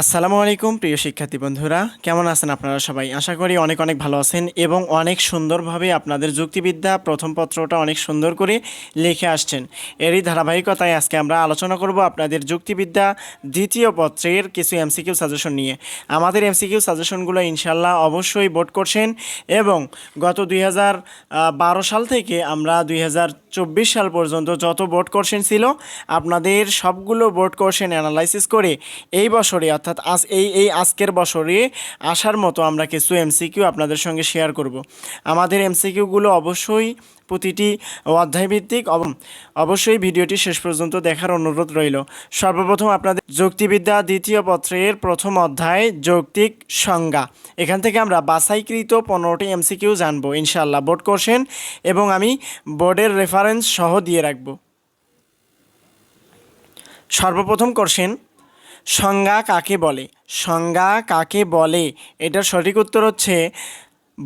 আসসালামু আলাইকুম, প্রিয় শিক্ষার্থী বন্ধুরা। কেমন আছেন আপনারা সবাই? আশা করি অনেক অনেক ভালো আছেন এবং অনেক সুন্দরভাবে আপনাদের যুক্তিবিদ্যা প্রথম পত্রটা অনেক সুন্দর করে লিখে আসছেন। এরই ধারাবাহিকতায় আজকে আমরা আলোচনা করব আপনাদের যুক্তিবিদ্যা দ্বিতীয় পত্রের কিছু এমসিকিউ সাজেশন নিয়ে। আমাদের এমসিকিউ সাজেশনগুলো ইনশাল্লাহ অবশ্যই বোর্ড করছেন এবং গত দুই সাল থেকে আমরা দুই সাল পর্যন্ত যত বোর্ড কোর্সেন ছিল, আপনাদের সবগুলো বোর্ড কোর্সেন অ্যানালাইসিস করে এই বছরে অর্থাৎ আজ এই এই আজকের বছরে আসার মতো আমরা কিছু এমসিকিউ আপনাদের সঙ্গে শেয়ার করব। আমাদের এমসিকিউগুলো অবশ্যই প্রতিটি অধ্যায়ভিত্তিক অব- অবশ্যই ভিডিওটি শেষ পর্যন্ত দেখার অনুরোধ রইল। সর্বপ্রথম আপনাদের যুক্তিবিদ্যা দ্বিতীয় পত্রের প্রথম অধ্যায়, যৌক্তিক সংজ্ঞা। এখান থেকে আমরা বাছাইকৃত পনেরোটি এমসিকিউ জানব ইনশাল্লাহ বোর্ড কোর্সেন এবং আমি বোর্ডের রেফারেন্স সহ দিয়ে রাখব। সর্বপ্রথম কোশ্চেন সংজ্ঞা কাকে বলে? সংজ্ঞা কাকে বলে? এটার সঠিক উত্তর হচ্ছে,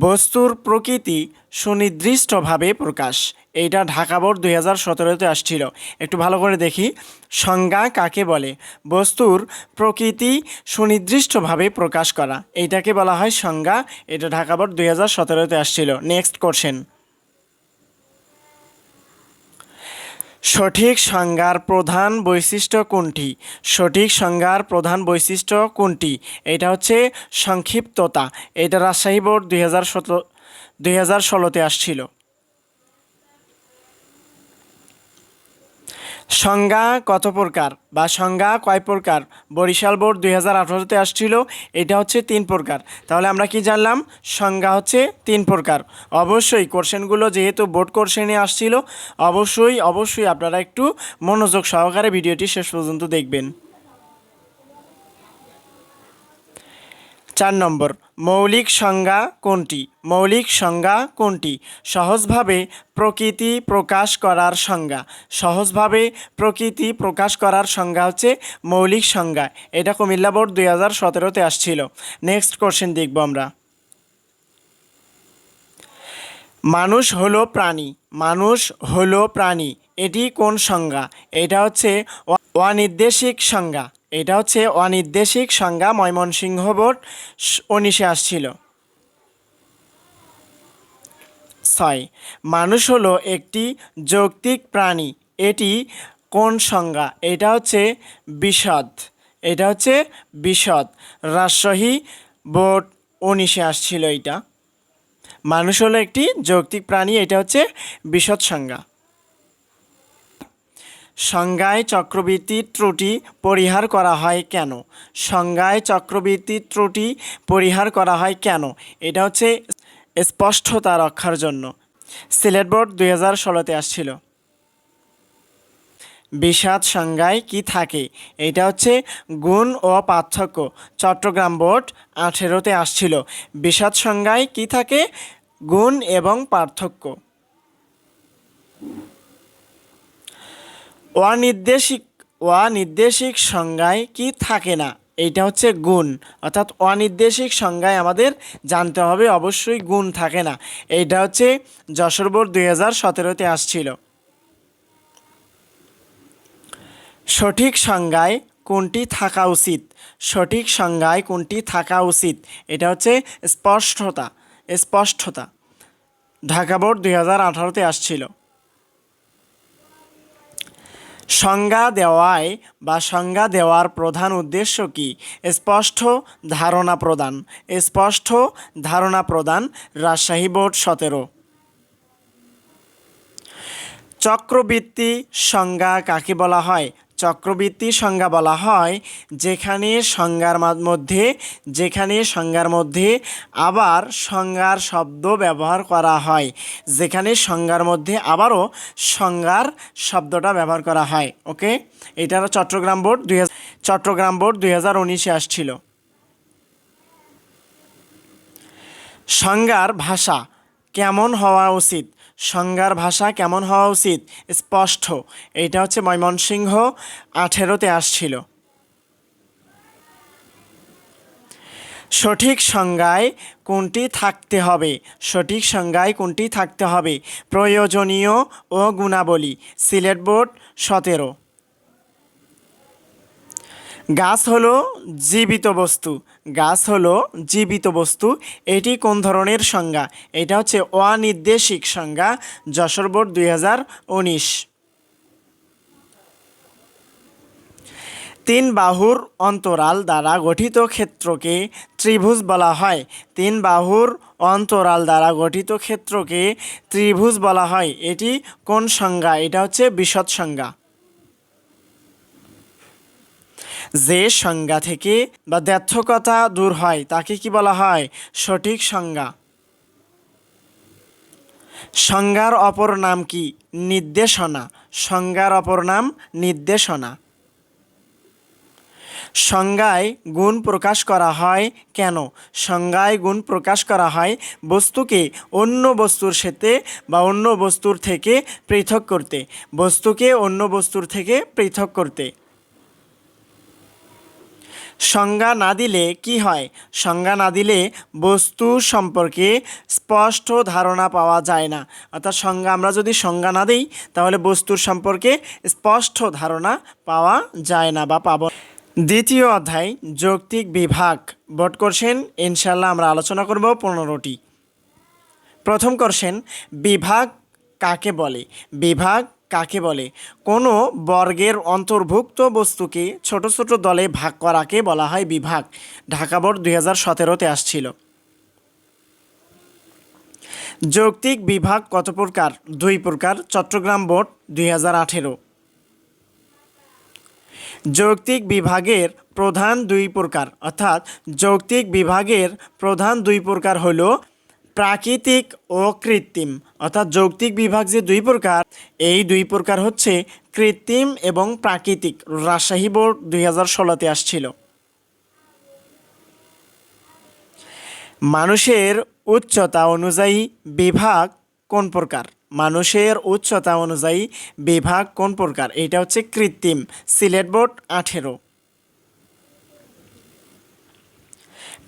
বস্তুর প্রকৃতি সুনির্দিষ্টভাবে প্রকাশ। এইটা ঢাকা বোর্ড দুই হাজার সতেরোতে আসছিল। একটু ভালো করে দেখি। সংজ্ঞা কাকে বলে? বস্তুর প্রকৃতি সুনির্দিষ্টভাবে প্রকাশ করা। এইটাকে বলা হয় সংজ্ঞা। এটা ঢাকা বোর্ড দুই হাজার সতেরোতে আসছিল। নেক্সট কোশ্চেন সঠিক সংজ্ঞার প্রধান বৈশিষ্ট্য কোনটি? সঠিক সংজ্ঞার প্রধান বৈশিষ্ট্য কোনটি? এটা হচ্ছে সংক্ষিপ্ততা। এটা রাজশাহী বোর্ড দুই হাজার সতেরো, দুই হাজার ষোলোতে আসছিল। সংজ্ঞা কত প্রকার বা সংজ্ঞা কয় প্রকার? বরিশাল বোর্ড দুই হাজার আঠারোতে আসছিল, এটা হচ্ছে তিন প্রকার। তাহলে আমরা কি জানলাম? সংজ্ঞা হচ্ছে তিন প্রকার। অবশ্যই কোশ্চেনগুলো যেহেতু বোর্ড কোশ্চেনে আসছিল, অবশ্যই অবশ্যই আপনারা একটু মনোযোগ সহকারে ভিডিওটি শেষ পর্যন্ত দেখবেন। চার নম্বর মৌলিক সংজ্ঞা কোনটি? মৌলিক সংজ্ঞা কোনটি? সহজভাবে প্রকৃতি প্রকাশ করার সংজ্ঞা। সহজভাবে প্রকৃতি প্রকাশ করার সংজ্ঞা হচ্ছে মৌলিক সংজ্ঞা। এটা কুমিল্লা বোর্ড দুই হাজার সতেরোতে আসছিল। নেক্সট কোশ্চেন দেখব আমরা। মানুষ হলো প্রাণী। মানুষ হলো প্রাণী। এটি কোন সংজ্ঞা? এটা হচ্ছে অনির্দেশিক সংজ্ঞা। এটা হচ্ছে অনির্দেশিক সংজ্ঞা ময়মনসিংহ বোর্ড উনিশে আসছিল। ছয়, মানুষ হলো একটি যৌক্তিক প্রাণী। এটি কোন সংজ্ঞা? এটা হচ্ছে বিশদ। এটা হচ্ছে বিশদ। রাজশাহী বোর্ড উনিশে আসছিল এটা। মানুষ হলো একটি যৌক্তিক প্রাণী, এটা হচ্ছে বিশদ সংজ্ঞা। সংজ্ঞায় চক্রবৃত্তির ত্রুটি পরিহার করা হয় কেন? সংজ্ঞায় চক্রবৃত্তির ত্রুটি পরিহার করা হয় কেন? এটা হচ্ছে স্পষ্টতা রক্ষার জন্য। সিলেট বোর্ড দুই হাজার ষোলোতে আসছিল। বিষাদ সংজ্ঞায় কি থাকে? এটা হচ্ছে গুণ ও পার্থক্য। চট্টগ্রাম বোর্ড আঠেরোতে আসছিল। বিষাদ সংজ্ঞায় কি থাকে? গুণ এবং পার্থক্য। অনির্দেশিক অনির্দেশিক সংজ্ঞায় কি থাকে না? এইটা হচ্ছে গুণ। অর্থাৎ অনির্দেশিক সংজ্ঞায় আমাদের জানতে হবে, অবশ্যই গুণ থাকে না। এইটা হচ্ছে যশোর বোর্ড দুই হাজার সতেরোতে আসছিল। সঠিক সংজ্ঞায় কোনটি থাকা উচিত? সঠিক সংজ্ঞায় কোনটি থাকা উচিত? এটা হচ্ছে স্পষ্টতা স্পষ্টতা। ঢাকা বোর্ড দুই হাজার আঠারোতে আসছিল। সংজ্ঞা দেওয়ায় বা সংজ্ঞা দেওয়ার প্রধান উদ্দেশ্য কি? স্পষ্ট ধারণা প্রদান। স্পষ্ট ধারণা প্রদান, রাজশাহী বোর্ড সতেরো। চক্রবৃত্তি সংজ্ঞা কাকে বলা হয়? চক্রবৃত্তি সংজ্ঞা বলা হয়, যেখানে সংজ্ঞার মধ্যে, যেখানে সংজ্ঞার মধ্যে আবার সংজ্ঞার শব্দ ব্যবহার করা হয়, যেখানে সংজ্ঞার মধ্যে আবারও সংজ্ঞার শব্দটা ব্যবহার করা হয় ওকে এটা চট্টগ্রাম বোর্ড দুই হাজার চট্টগ্রাম বোর্ড দুই হাজার উনিশে আসছিল। সংজ্ঞার ভাষা কেমন হওয়া উচিত? সংজ্ঞার ভাষা কেমন হওয়া উচিত? স্পষ্ট। এটা হচ্ছে ময়মনসিংহ, আঠেরোতে আসছিল। সঠিক সংজ্ঞায় কোনটি থাকতে হবে? সঠিক সংজ্ঞায় কোনটি থাকতে হবে? প্রয়োজনীয় ও গুণাবলী। সিলেট বোর্ড, সতেরো। গাছ হলো জীবিত বস্তু। গাছ হলো জীবিত বস্তু। এটি কোন ধরনের সংজ্ঞা? এটা হচ্ছে অনির্দেশিক সংজ্ঞা, যশোর বোর্ড দুই তিন বাহুর অন্তরাল দ্বারা গঠিত ক্ষেত্রকে ত্রিভুজ বলা হয়। তিন বাহুর অন্তরাল দ্বারা গঠিত ক্ষেত্রকে ত্রিভুজ বলা হয়। এটি কোন সংজ্ঞা? এটা হচ্ছে বিশদ সংজ্ঞা। যে সংজ্ঞা থেকে বা দ্ব্যর্থকতা দূর হয়, তাকে কি বলা হয়? সঠিক সংজ্ঞা। সংজ্ঞার অপর নাম কি? নির্দেশনা। সংজ্ঞার অপর নাম নির্দেশনা। সংজ্ঞায় গুণ প্রকাশ করা হয় কেন? সংজ্ঞায় গুণ প্রকাশ করা হয় বস্তুকে অন্য বস্তুর সাথে বা অন্য বস্তুর থেকে পৃথক করতে। বস্তুকে অন্য বস্তুর থেকে পৃথক করতে। সংজ্ঞা না দিলে কি হয়? সংজ্ঞা না দিলে বস্তু সম্পর্কে স্পষ্ট ধারণা পাওয়া যায় না। অর্থাৎ সংজ্ঞা আমরা যদি সংজ্ঞা না দিই, তাহলে বস্তুর সম্পর্কে স্পষ্ট ধারণা পাওয়া যায় না বা পাব দ্বিতীয় অধ্যায়, যৌক্তিক বিভাগ। বোর্ড করছেন ইনশাল্লাহ আমরা আলোচনা করব পনেরোটি। প্রথম করছেন বিভাগ কাকে বলে? বিভাগ কাকে বলে? কোনো বর্গের অন্তর্ভুক্ত বস্তুকে ছোট ছোট দলে ভাগ করাকে বলা হয় বিভাগ। ঢাকা বোর্ড দুই হাজার সতেরোতে আসছিল। যৌক্তিক বিভাগ কত প্রকার? দুই প্রকার। চট্টগ্রাম বোর্ড দুই হাজার আঠেরো। যৌক্তিক বিভাগের প্রধান দুই প্রকার। অর্থাৎ যৌক্তিক বিভাগের প্রধান দুই প্রকার হলো প্রাকৃতিক ও কৃত্রিম, অর্থাৎ যৌক্তিক বিভাগ যে দুই প্রকার, এই দুই প্রকার হচ্ছে কৃত্রিম এবং প্রাকৃতিক। রাজশাহী বোর্ড দুই হাজার ষোলোতে আসছিল। মানুষের উচ্চতা অনুযায়ী বিভাগ কোন প্রকার? মানুষের উচ্চতা অনুযায়ী বিভাগ কোন প্রকার? এটা হচ্ছে কৃত্রিম। সিলেট বোর্ড আঠেরো।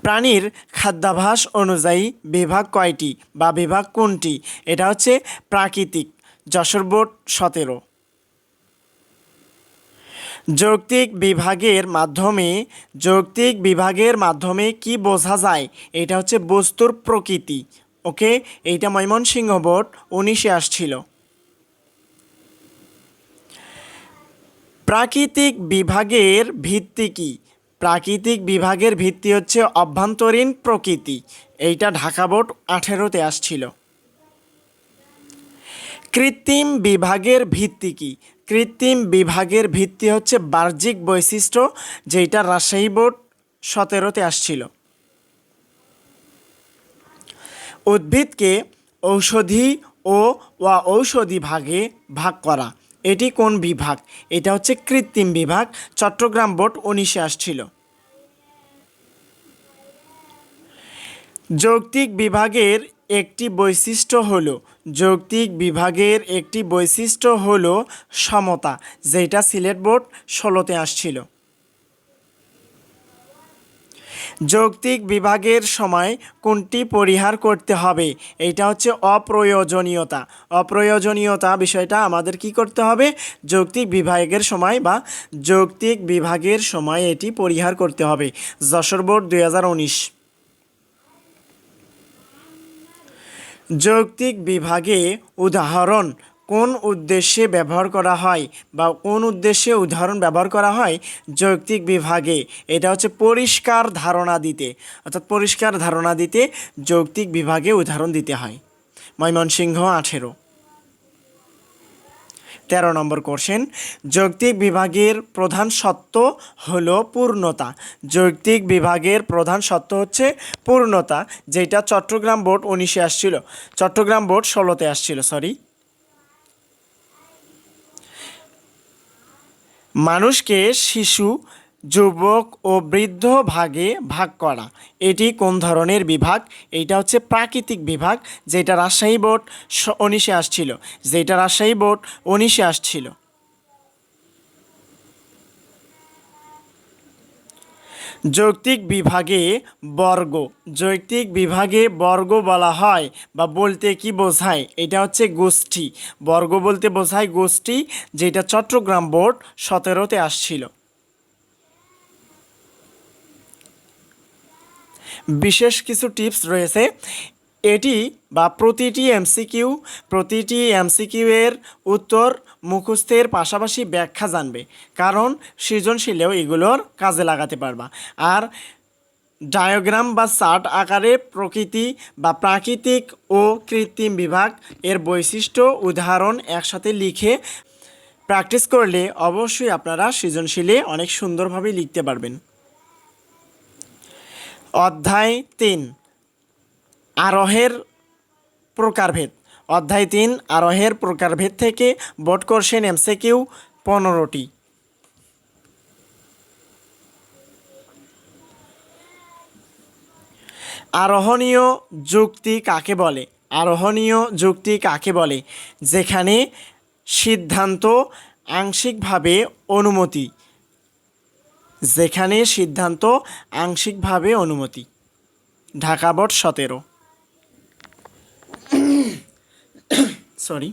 প্রাণীর খাদ্যাভাস অনুযায়ী বিভাগ কয়টি বা বিভাগ কোনটি? এটা হচ্ছে প্রাকৃতিক। যশোর বোর্ড সতেরো। যৌক্তিক বিভাগের মাধ্যমে, যৌক্তিক বিভাগের মাধ্যমে কি বোঝা যায়? এটা হচ্ছে বস্তুর প্রকৃতি। ওকে? এইটা ময়মনসিংহ বোর্ড উনিশে আসছিল। প্রাকৃতিক বিভাগের ভিত্তি কি? প্রাকৃতিক বিভাগের ভিত্তি হচ্ছে অভ্যন্তরীণ প্রকৃতি। এইটা ঢাকা বোর্ড আঠেরোতে আসছিল। কৃত্রিম বিভাগের ভিত্তি কি? কৃত্রিম বিভাগের ভিত্তি হচ্ছে বাহ্যিক বৈশিষ্ট্য যেটা রাজশাহী বোর্ড সতেরোতে আসছিল। উদ্ভিদকে ঔষধি ও ঔষধি ভাগে ভাগ করা। এটি কোন বিভাগ? এটা হচ্ছে কৃত্রিম বিভাগ। চট্টগ্রাম বোর্ড উনিশে আসছিল। যৌক্তিক বিভাগের একটি বৈশিষ্ট্য হল, যৌক্তিক বিভাগের একটি বৈশিষ্ট্য হল সমতা, যেটা সিলেট বোর্ড ষোলোতে আসছিল। যৌক্তিক বিভাগের সময় কোনটি পরিহার করতে হবে? এটা হচ্ছে অপ্রয়োজনীয়তা। অপ্রয়োজনীয়তা বিষয়টা আমাদের কি করতে হবে? যৌক্তিক বিভাগের সময় বা যৌক্তিক বিভাগের সময় এটি পরিহার করতে হবে। যশোর বোর্ড দুই হাজার উনিশ। যৌক্তিক বিভাগে উদাহরণ কোন উদ্দেশ্যে ব্যবহার করা হয় বা কোন উদ্দেশ্যে উদাহরণ ব্যবহার করা হয় যৌক্তিক বিভাগে? এটা হচ্ছে পরিষ্কার ধারণা দিতে। অর্থাৎ পরিষ্কার ধারণা দিতে যৌক্তিক বিভাগে উদাহরণ দিতে হয়। ময়মনসিংহ, আঠেরো। তেরো নম্বর কোশ্চেন। যৌক্তিক বিভাগের প্রধান সত্য হলো পূর্ণতা। যৌক্তিক বিভাগের প্রধান সত্য হচ্ছে পূর্ণতা, যেটা চট্টগ্রাম বোর্ড উনিশে আসছিল। চট্টগ্রাম বোর্ড ষোলোতে আসছিল, সরি। মানুষকে শিশু, যুবক ও বৃদ্ধ ভাগে ভাগ করা। এটি কোন ধরনের বিভাগ? এইটা হচ্ছে প্রাকৃতিক বিভাগ, যেটা রাজশাহী বোর্ড উনিশে আসছিল। যেটা রাজশাহী বোর্ড উনিশে আসছিল। যৌক্তিক বিভাগে বর্গ। যৌক্তিক বিভাগে বর্গ বলা হয় বা বলতে কি বোঝায়? এটা হচ্ছে গোষ্ঠী। বর্গ বলতে বোঝায় গোষ্ঠী যেটা চট্টগ্রাম বোর্ড সতেরোতে আসছিল। বিশেষ কিছু টিপস রয়েছে। এটি বা প্রতিটি এমসিকিউ প্রতিটি এমসিকিউ এর উত্তর মুখস্থের পাশাপাশি ব্যাখ্যা জানবে। কারণ সৃজনশীলেও এগুলোর কাজে লাগাতে পারবা। আর ডায়োগ্রাম বা চার্ট আকারে প্রকৃতি বা প্রাকৃতিক ও কৃত্রিম বিভাগ এর বৈশিষ্ট্য উদাহরণ একসাথে লিখে প্র্যাকটিস করলে অবশ্যই আপনারা সৃজনশীলে অনেক সুন্দরভাবে লিখতে পারবেন। অধ্যায় তিন। আরোহের প্রকারভেদ। অধ্যায় তিন, আরোহের প্রকারভেদ থেকে বোর্ড কোশ্চেন এমসিকিউ পনেরোটি। আরোহণীয় যুক্তি কাকে বলে? আরোহণীয় যুক্তি কাকে বলে? যেখানে সিদ্ধান্ত আংশিকভাবে অনুমতি। যেখানে সিদ্ধান্ত আংশিকভাবে অনুমতি। ঢাকা বোর্ড সতেরো। সরি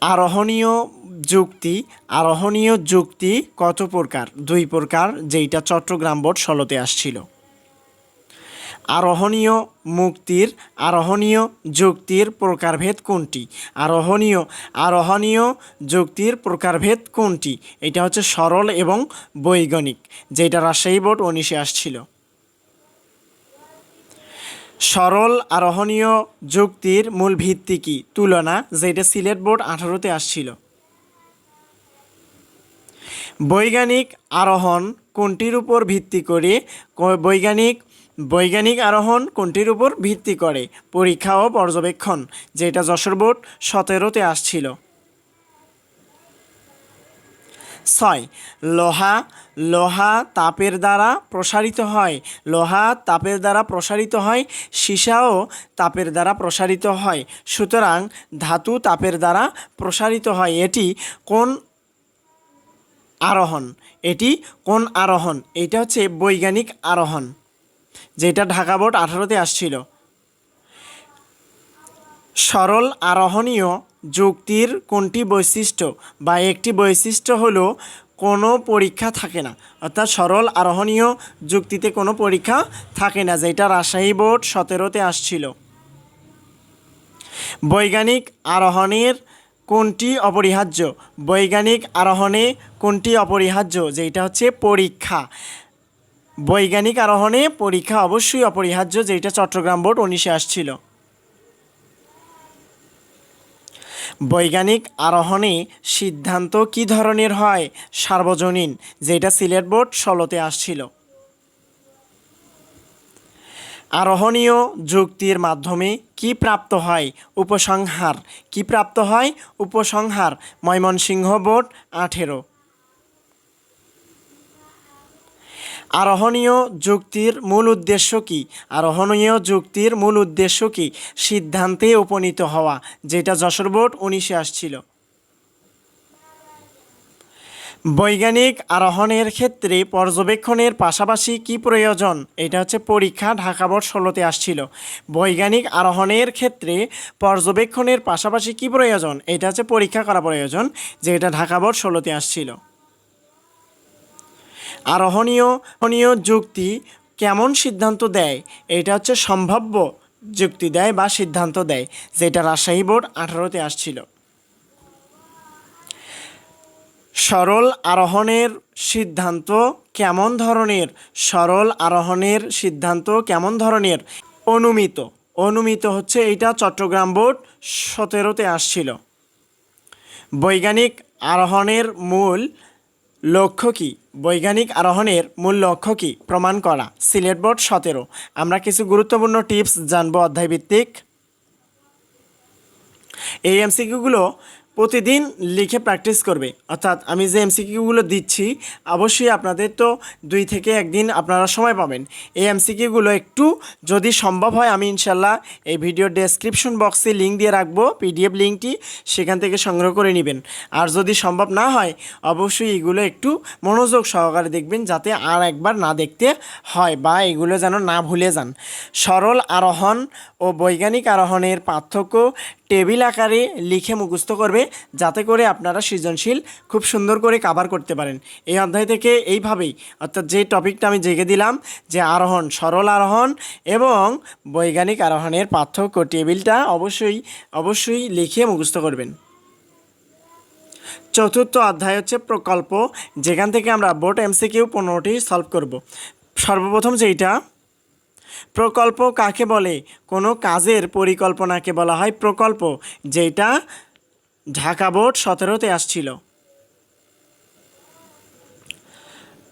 আরোহণীয় যুক্তি আরোহণীয় যুক্তি কত প্রকার? দুই প্রকার, যেইটা চট্টগ্রাম বোর্ড ষোলোতে আসছিল। আরোহণীয় মুক্তির, আরোহণীয় যুক্তির প্রকারভেদ কোনটি? আরোহণীয় আরোহণীয় যুক্তির প্রকারভেদ কোনটি? এটা হচ্ছে সরল এবং বৈজ্ঞানিক যেটা রাজশাহী বোর্ড উনিশে আসছিল। সরল আরোহণীয় যুক্তির মূল ভিত্তি কি? তুলনা, যেটা সিলেট বোর্ড আঠারোতে আসছিল। বৈজ্ঞানিক আরোহণ কোনটির উপর ভিত্তি করে? বৈজ্ঞানিক বৈজ্ঞানিক আরোহণ কোনটির উপর ভিত্তি করে? পরীক্ষা ও পর্যবেক্ষণ, যেটা যশোর বোর্ড সতেরোতে আসছিল। ছয়। লোহা লোহা তাপের দ্বারা প্রসারিত হয়। লোহা তাপের দ্বারা প্রসারিত হয়, সীসাও তাপের দ্বারা প্রসারিত হয়। সুতরাং ধাতু তাপের দ্বারা প্রসারিত হয়। এটি কোন আরোহণ? এটি কোন আরোহণ? এটা হচ্ছে বৈজ্ঞানিক আরোহণ, যেটা ঢাকা বোর্ড আঠারোতে আসছিল। সরল আরোহণীয় যুক্তির কোনটি বৈশিষ্ট্য বা একটি বৈশিষ্ট্য হলো কোনো পরীক্ষা থাকে না। অর্থাৎ সরল আরোহণীয় যুক্তিতে কোনো পরীক্ষা থাকে না, যেটা রাজশাহী বোর্ড সতেরোতে আসছিল। বৈজ্ঞানিক আরোহণের কোনটি অপরিহার্য? বৈজ্ঞানিক আরোহণে কোনটি অপরিহার্য? যেটা হচ্ছে পরীক্ষা। বৈজ্ঞানিক আরোহণে পরীক্ষা অবশ্যই অপরিহার্য, যেটা চট্টগ্রাম বোর্ড উনিশে আসছিল। বৈজ্ঞানিক আরোহণে সিদ্ধান্ত কি ধরনের হয়? সার্বজনীন, যেটা সিলেট বোর্ড ষোলোতে আসছিল। আরোহণীয় যুক্তির মাধ্যমে কি প্রাপ্ত হয়? উপসংহার। কি প্রাপ্ত হয়? উপসংহার। ময়মনসিংহ বোর্ড আঠেরো। আরোহণীয় যুক্তির মূল উদ্দেশ্য কি? আরোহণীয় যুক্তির মূল উদ্দেশ্য কি? সিদ্ধান্তে উপনীত হওয়া, যেটা যশোর বোর্ড উনিশে আসছিল। বৈজ্ঞানিক আরোহণের ক্ষেত্রে পর্যবেক্ষণের পাশাপাশি কি প্রয়োজন? এটা হচ্ছে পরীক্ষা, ঢাকা বোর্ড ষোলোতে আসছিল। বৈজ্ঞানিক আরোহণের ক্ষেত্রে পর্যবেক্ষণের পাশাপাশি কি প্রয়োজন? এটা হচ্ছে পরীক্ষা করা প্রয়োজন, যেটা ঢাকা বোর্ড ষোলোতে আসছিল। আরোহণীয় যুক্তি কেমন সিদ্ধান্ত দেয়? এটা হচ্ছে সম্ভাব্য যুক্তি দেয় বা সিদ্ধান্ত দেয়, যেটা রাজশাহী বোর্ড আঠারোতে আসছিল। সরল আরোহণের সিদ্ধান্ত কেমন ধরনের? সরল আরোহণের সিদ্ধান্ত কেমন ধরনের? অনুমিত অনুমিত হচ্ছে এইটা চট্টগ্রাম বোর্ড সতেরোতে আসছিল। বৈজ্ঞানিক আরোহণের মূল লক্ষ্য কী? বৈজ্ঞানিক আরোহণের মূল লক্ষ্য কী? প্রমাণ করা। সিলেট বোর্ড সতেরো। আমরা কিছু গুরুত্বপূর্ণ টিপস জানব অধ্যায়ভিত্তিক। এই এমসিকিউগুলো প্রতিদিন লিখে প্র্যাকটিস করবে। অর্থাৎ আমি যে এমসিকিউগুলো দিচ্ছি, অবশ্যই আপনাদের তো দুই থেকে একদিন আপনারা সময় পাবেন। এই এমসিকিউগুলো একটু যদি সম্ভব হয়, আমি ইনশাল্লাহ এই ভিডিও ডেসক্রিপশন বক্সে লিঙ্ক দিয়ে রাখব পিডিএফ লিঙ্কটি সেখান থেকে সংগ্রহ করে নেবেন। আর যদি সম্ভব না হয়, অবশ্যই এগুলো একটু মনোযোগ সহকারে দেখবেন, যাতে আর একবার না দেখতে হয় বা এগুলো যেন না ভুলে যান। সরল আরোহণ ও বৈজ্ঞানিক আরোহণের পার্থক্য টেবিল আকারে লিখে মুখস্থ করবে। যাতে করে আপনারা সৃজনশীল, খুব সুন্দর করে কাভার করতে পারেন। এই অধ্যায় থেকে এইভাবেই, অর্থাৎ যে টপিকটা আমি জেগে দিলাম, যে আরোহণ, সরল আরোহণ এবং বৈজ্ঞানিক আরোহণের পার্থক্য টেবিলটা অবশ্যই অবশ্যই লিখে মুখস্থ করবেন। চতুর্থ অধ্যায় হচ্ছে প্রকল্প, যেখান থেকে আমরা বোর্ড এমসিকিউ পনেরোটি সলভ করব। সর্বপ্রথম যেইটা, প্রকল্প কাকে বলে? কোনো কাজের পরিকল্পনাকে বলা হয় প্রকল্প যেটা ঢাকা বোর্ড সতেরোতে আসছিল।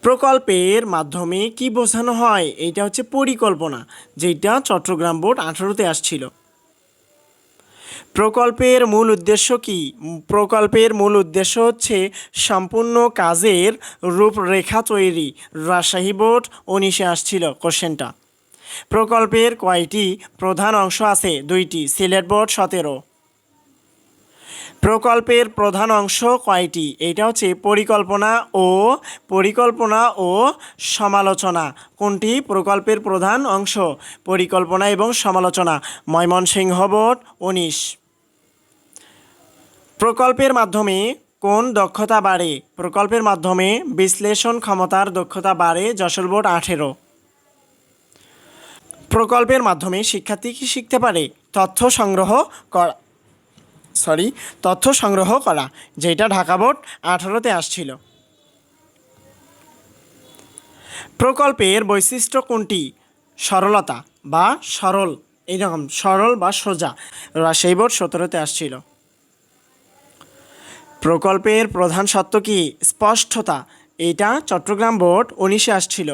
প্রকল্পের মাধ্যমে কি বোঝানো হয়, এইটা হচ্ছে পরিকল্পনা যেটা চট্টগ্রাম বোর্ড আঠারোতে আসছিল। প্রকল্পের মূল উদ্দেশ্য কি? প্রকল্পের মূল উদ্দেশ্য হচ্ছে সম্পূর্ণ কাজের রূপরেখা তৈরি, রাজশাহী বোর্ড উনিশে আসছিল কোশ্চেনটা। প্রকল্পের কয়টি প্রধান অংশ আছে? দুইটি, সিলেট বোর্ড সতেরো। প্রকল্পের প্রধান অংশ কয়টি? এটা হচ্ছে পরিকল্পনা ও পরিকল্পনা ও সমালোচনা। কোনটি? প্রকল্পের প্রধান অংশ, পরিকল্পনা এবং সমালোচনা। ময়মনসিংহ বোর্ড উনিশ। প্রকল্পের মাধ্যমে কোন দক্ষতা বাড়ে? প্রকল্পের মাধ্যমে বিশ্লেষণ ক্ষমতার দক্ষতা বাড়ে যশোর বোর্ড আঠেরো। প্রকল্পের মাধ্যমে শিক্ষার্থী কি শিখতে পারে? তথ্য সংগ্রহ করা সরি, তথ্য সংগ্রহ করা যেটা ঢাকা বোর্ড আঠারোতে আসছিল। প্রকল্পের বৈশিষ্ট্য কোনটি? সরলতা বা সরল, এইরকম সরল বা সোজা সেই বোর্ড সতেরোতে আসছিল। প্রকল্পের প্রধান সত্য কি? স্পষ্টতা এটা চট্টগ্রাম বোর্ড উনিশে আসছিল।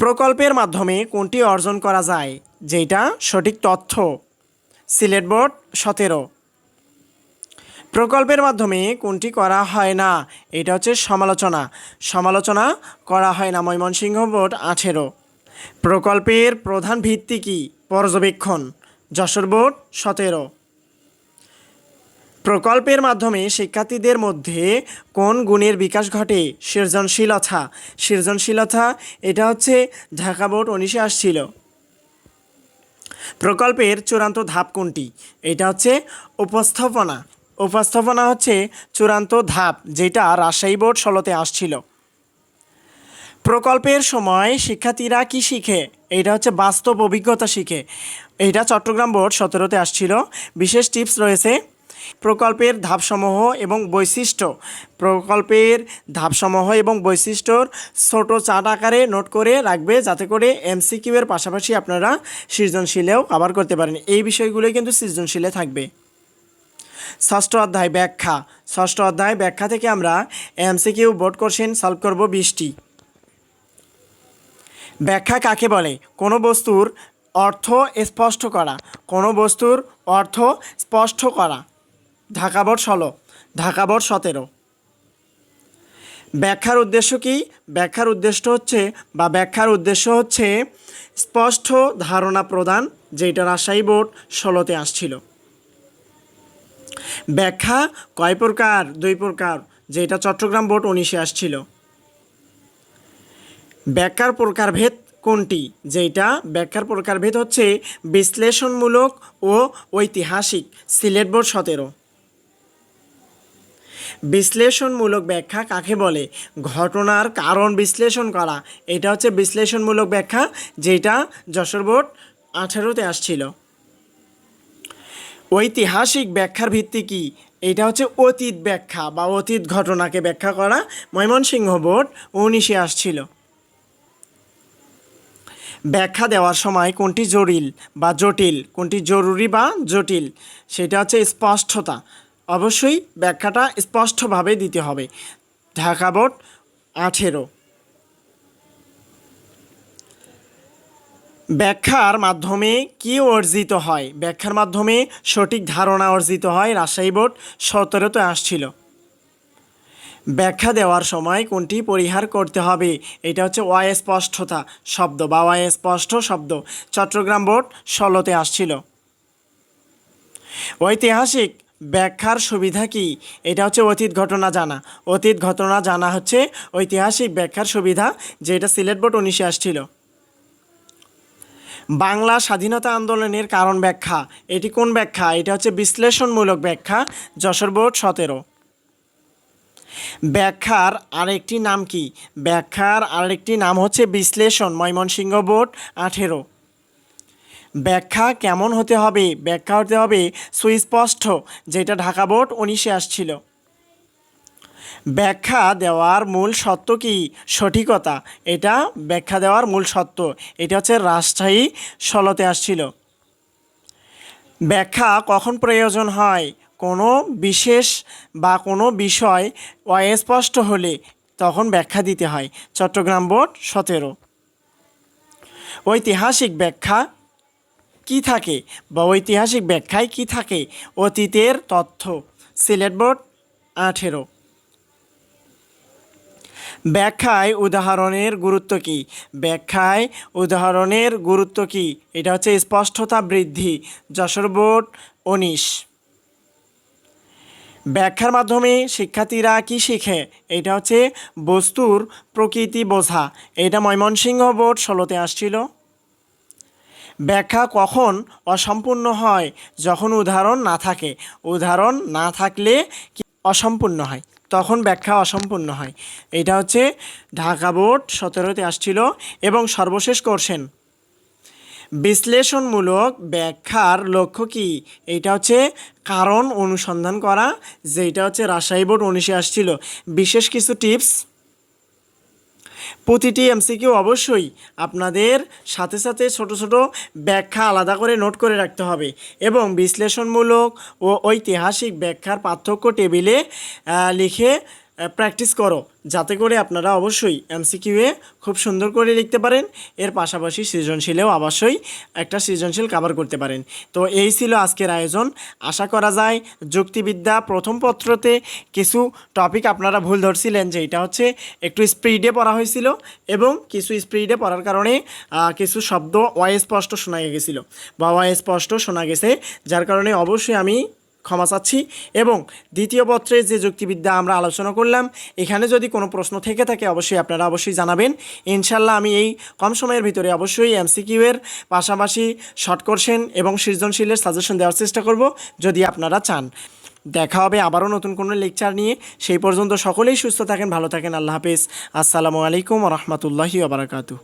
প্রকল্পের মাধ্যমে কোনটি অর্জন করা যায়? যেটা সঠিক তথ্য সিলেট বোর্ড সতেরো। প্রকল্পের মাধ্যমে কোনটি করা হয় না? এটা হচ্ছে সমালোচনা। সমালোচনা করা হয় না ময়মনসিংহ বোর্ড আঠেরো। প্রকল্পের প্রধান ভিত্তি কি? পর্যবেক্ষণ। যশোর বোর্ড সতেরো। প্রকল্পের মাধ্যমে শিক্ষার্থীদের মধ্যে কোন গুণের বিকাশ ঘটে? সৃজনশীলতা। সৃজনশীলতা, এটা হচ্ছে ঢাকা বোর্ড উনিশে আসছিল। প্রকল্পের চূড়ান্ত ধাপ কোনটি? এটা হচ্ছে উপস্থাপনা। উপস্থাপনা হচ্ছে চূড়ান্ত ধাপ যেটা রাজশাহী বোর্ড ষোলোতে আসছিল। প্রকল্পের সময় শিক্ষার্থীরা কি শিখে? এটা হচ্ছে বাস্তব অভিজ্ঞতা শিখে। এটা চট্টগ্রাম বোর্ড সতেরোতে আসছিল। বিশেষ টিপস রয়েছে প্রকল্পের ধাপসমূহ এবং বৈশিষ্ট্য। প্রকল্পের ধাপসমূহ এবং বৈশিষ্ট্যর ছোট চাট আকারে নোট করে রাখবে যাতে করে এমসিকিউ এর পাশাপাশি আপনারা সৃজনশীলেও কভার করতে পারেন। এই বিষয়গুলোই কিন্তু সৃজনশীলে থাকবে। ষষ্ঠ অধ্যায় ব্যাখ্যা। ষষ্ঠ অধ্যায় ব্যাখ্যা থেকে আমরা এমসিকিউ বোর্ড কোশ্চেন সলভ করব বিশটি। ব্যাখ্যা কাকে বলে? কোনো বস্তুর অর্থ স্পষ্ট করা। কোনো বস্তুর অর্থ স্পষ্ট করা। ঢাকা বোর্ড ষোলো, ঢাকা বোর্ড সতেরো। ব্যাখ্যার উদ্দেশ্য কি? ব্যাখ্যার উদ্দেশ্য হচ্ছে বা ব্যাখ্যার উদ্দেশ্য হচ্ছে স্পষ্ট ধারণা প্রদান যেটা রাজশাহী বোর্ড ষোলোতে আসছিল। ব্যাখ্যা কয় প্রকার? দুই প্রকার, যেটা চট্টগ্রাম বোর্ড উনিশে আসছিল। ব্যাখ্যার প্রকারভেদ কোনটি? যেটা ব্যাখ্যার প্রকারভেদ হচ্ছে বিশ্লেষণমূলক ও ঐতিহাসিক সিলেট বোর্ড সতেরো। বিশ্লেষণমূলক ব্যাখ্যা কাকে বলে? ঘটনার কারণ বিশ্লেষণ করা। এটা হচ্ছে বিশ্লেষণমূলক ব্যাখ্যা, যেটা যশোর বোর্ড আঠারোতে আসছিল। ঐতিহাসিক ব্যাখ্যার ভিত্তি কি? এটা হচ্ছে অতীত ব্যাখ্যা বা অতীত ঘটনাকে ব্যাখ্যা করা। ময়মনসিংহ বোর্ড উনিশে আসছিল। ব্যাখ্যা দেওয়ার সময় কোনটি জটিল বা জটিল, কোনটি জরুরি বা জটিল, সেটা হচ্ছে স্পষ্টতা। অবশ্যই ব্যাখ্যাটা স্পষ্টভাবে দিতে হবে। ঢাকা বোর্ড আঠেরো। ব্যাখ্যার মাধ্যমে কি অর্জিত হয়? ব্যাখ্যার মাধ্যমে সঠিক ধারণা অর্জিত হয়, রাজশাহী বোর্ড সতেরোতে আসছিল। ব্যাখ্যা দেওয়ার সময় কোনটি পরিহার করতে হবে? এটা হচ্ছে অস্পষ্টতা শব্দ বা অস্পষ্ট শব্দ। চট্টগ্রাম বোর্ড ষোলোতে আসছিল। ঐতিহাসিক ব্যাখ্যার সুবিধা কি? এটা হচ্ছে অতীত ঘটনা জানা। অতীত ঘটনা জানা হচ্ছে ঐতিহাসিক ব্যাখ্যার সুবিধা যেটা সিলেট বোর্ড উনিশে আসছিল। বাংলা স্বাধীনতা আন্দোলনের কারণ ব্যাখ্যা। এটি কোন ব্যাখ্যা? এটা হচ্ছে বিশ্লেষণমূলক ব্যাখ্যা, যশোর বোর্ড সতেরো। ব্যাখ্যার আরেকটি নাম কি? ব্যাখ্যার আরেকটি নাম হচ্ছে বিশ্লেষণ, ময়মনসিংহ বোর্ড আঠেরো। ব্যাখ্যা কেমন হতে হবে? ব্যাখ্যা হতে হবে সুস্পষ্ট, যেটা ঢাকা বোর্ড উনিশে আসছিল। ব্যাখ্যা দেওয়ার মূল সত্য কি? সঠিকতা। এটা ব্যাখ্যা দেওয়ার মূল সত্য এটা হচ্ছে রাজশাহী ষোলোতে আসছিল। ব্যাখ্যা কখন প্রয়োজন হয়? কোনো বিশেষ বা কোনো বিষয় অস্পষ্ট হলে তখন ব্যাখ্যা দিতে হয়। চট্টগ্রাম বোর্ড সতেরো। ঐতিহাসিক ব্যাখ্যা কি থাকে বা ঐতিহাসিক ব্যাখ্যায় কি থাকে? অতীতের তথ্য, সিলেট বোর্ড আঠেরো। ব্যাখ্যায় উদাহরণের গুরুত্ব কী? ব্যাখ্যায় উদাহরণের গুরুত্ব কী? এটা হচ্ছে স্পষ্টতা বৃদ্ধি, যশোর বোর্ড উনিশ। ব্যাখ্যার মাধ্যমে শিক্ষার্থীরা কি শিখে? এটা হচ্ছে বস্তুর প্রকৃতি বোঝা। এটা ময়মনসিংহ বোর্ড ষোলোতে আসছিল। ব্যাখ্যা কখন অসম্পূর্ণ হয়? যখন উদাহরণ না থাকে। উদাহরণ না থাকলে অসম্পূর্ণ হয়? তখন ব্যাখ্যা অসম্পূর্ণ হয়। এটা হচ্ছে ঢাকা বোর্ড সতেরোতে আসছিল এবং সর্বশেষ করছেন বিশ্লেষণমূলক ব্যাখ্যার লক্ষ্য কি? এটা হচ্ছে কারণ অনুসন্ধান করা যেটা হচ্ছে রাজশাহী বোর্ড উনিশে আসছিল। বিশেষ কিছু টিপস প্রতিটি এমসিকিউ অবশ্যই আপনাদের সাথে সাথে ছোট ছোট ব্যাখ্যা আলাদা করে নোট করে রাখতে হবে এবং বিশ্লেষণমূলক ও ঐতিহাসিক ব্যাখ্যার পার্থক্য টেবিলে লিখে প্র্যাকটিস করো। যাতে করে আপনারা অবশ্যই এমসিকিউয়ে খুব সুন্দর করে লিখতে পারেন। এর পাশাপাশি সৃজনশীলেও অবশ্যই একটা সৃজনশীল কাভার করতে পারেন। তো এই ছিল আজকের আয়োজন। আশা করা যায় যুক্তিবিদ্যা প্রথম পত্রতে কিছু টপিক আপনারা ভুল ধরছিলেন, যে এটা হচ্ছে একটু স্পিডে পড়া হয়েছিল এবং কিছু স্পিডে পড়ার কারণে কিছু শব্দ অস্পষ্ট শোনা গেছিল। বা অস্পষ্ট শোনা গেছে, যার কারণে অবশ্যই আমি ক্ষমা চাচ্ছি এবং দ্বিতীয় পত্রে যে যুক্তিবিদ্যা আমরা আলোচনা করলাম, এখানে যদি কোনো প্রশ্ন থেকে থাকে অবশ্যই আপনারা অবশ্যই জানাবেন। ইনশাল্লাহ আমি এই কম সময়ের ভিতরে অবশ্যই এমসিকিউ এর পাশাপাশি শর্ট কোশ্চেন এবং সৃজনশীলের সাজেশন দেওয়ার চেষ্টা করব, যদি আপনারা চান। দেখা হবে আবারও নতুন কোনো লেকচার নিয়ে। সেই পর্যন্ত সকলেই সুস্থ থাকেন, ভালো থাকেন, আল্লাহ হাফেজ। আসসালামু আলাইকুম রহমতুল্লাহি ওবরাকাতু